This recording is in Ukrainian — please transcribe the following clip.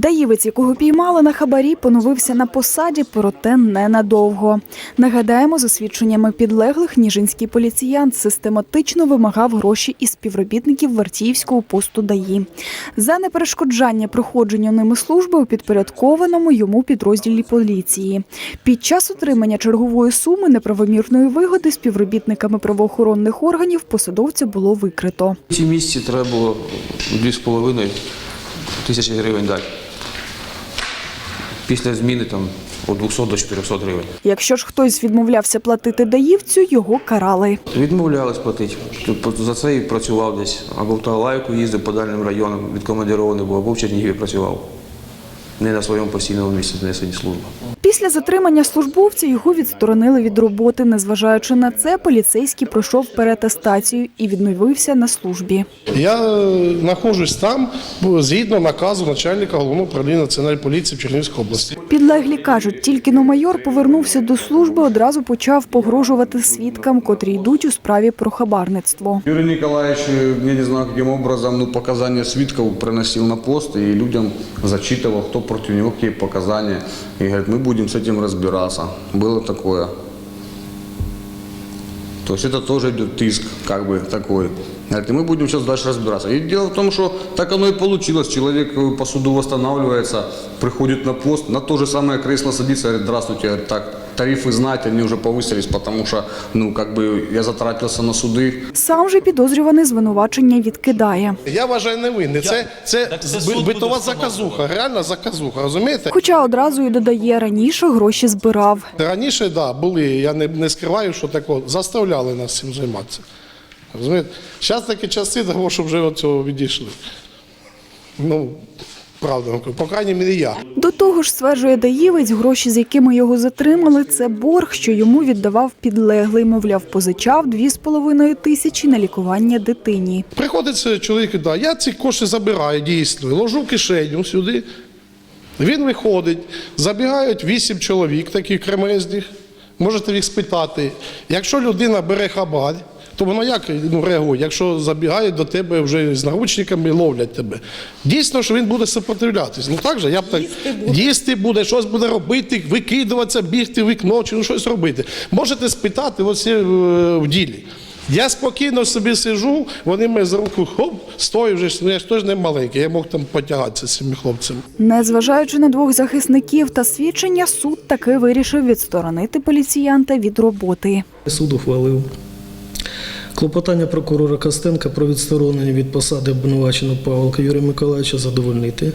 Даївець, якого піймали на хабарі, поновився на посаді, проте ненадовго. Нагадаємо, за свідченнями підлеглих, ніжинський поліціянт систематично вимагав гроші із співробітників Вартіївського посту ДАІ. За неперешкоджання проходження ними служби у підпорядкованому йому підрозділі поліції. Під час отримання чергової суми неправомірної вигоди співробітниками правоохоронних органів посадовця було викрито. В цій місці треба було 2,5 тисячі гривень дати. Після зміни там від 200 до 400 гривень. Якщо ж хтось відмовлявся платити даївцю, його карали. Відмовлялись платити. Тут За це і працював десь. Або в Талайку їздив по дальним районам, відкомандірований був, або в Чернігіві працював. Не на своєму постійному місці несені служби. Після затримання службовця його відсторонили від роботи. Незважаючи на це, поліцейський пройшов переатестацію і відновився на службі. Я е, знаходжусь там згідно наказу начальника головного управління національної поліції в Чернігівській області. Підлеглі кажуть, тільки но майор повернувся до служби, одразу почав погрожувати свідкам, котрі йдуть у справі про хабарництво. Юрий Николаевич, э, я не знаю, каким образом, ну, показания свидков приносил на пост и людям зачитывал, кто против него, какие показания. И говорит, мы будем с этим разбираться. Было такое. То есть это тоже идет иск, как бы такой. Говорит, и мы будем сейчас дальше разбираться. И дело в том, что так оно и получилось. Человек э, по суду восстанавливается, приходит на пост, на то же самое кресло садится, говорит, здравствуйте, говорит, так, тарифы знать, они уже повысились, потому что, ну, как бы я затратился на суды, Сам же підозрюваний звинувачення відкидає. Я вважаю невинний. Це, це, Так це би- суд битова буде заказуха, реальна заказуха, розумієте? Хоча одразу і додає, раніше гроші збирав. Раніше, да, були, я не, не скриваю, що тако, заставляли нас цим займатися. Розумієте? Зараз такі часи, того, що вже від цього відійшли. Ну, правда, по крайній мірі я. Того ж, стверджує Даївець, гроші, з якими його затримали, це борг, що йому віддавав підлеглий. Мовляв, позичав 2,5 тисячі на лікування дитині. Приходиться чоловік, да, я ці кошти забираю дійсно, ложу в кишеню сюди. Він виходить, забігають вісім чоловік, таких кремезних. Можете їх спитати. Якщо людина бере хабар, то воно як ну, реагує, якщо забігають до тебе вже з наручниками, ловлять тебе. Дійсно, що він буде сопротивлятись. Ну так же, я б так їсти буде, щось буде робити, викидуватися, бігти в вікно чи ну, щось робити. Можете спитати ось е, в ділі. Я спокійно собі сижу, вони мене за руку хоп, стою вже, ну, я ж теж не маленький, я мог там потягатися з цими хлопцями. Незважаючи на двох захисників та свідчення, суд таки вирішив відсторонити поліціянта від роботи. Суд ухвалив клопотання прокурора Костенка про відсторонення від посади обвинуваченого Павлка Юрія Миколаївича задовольнити.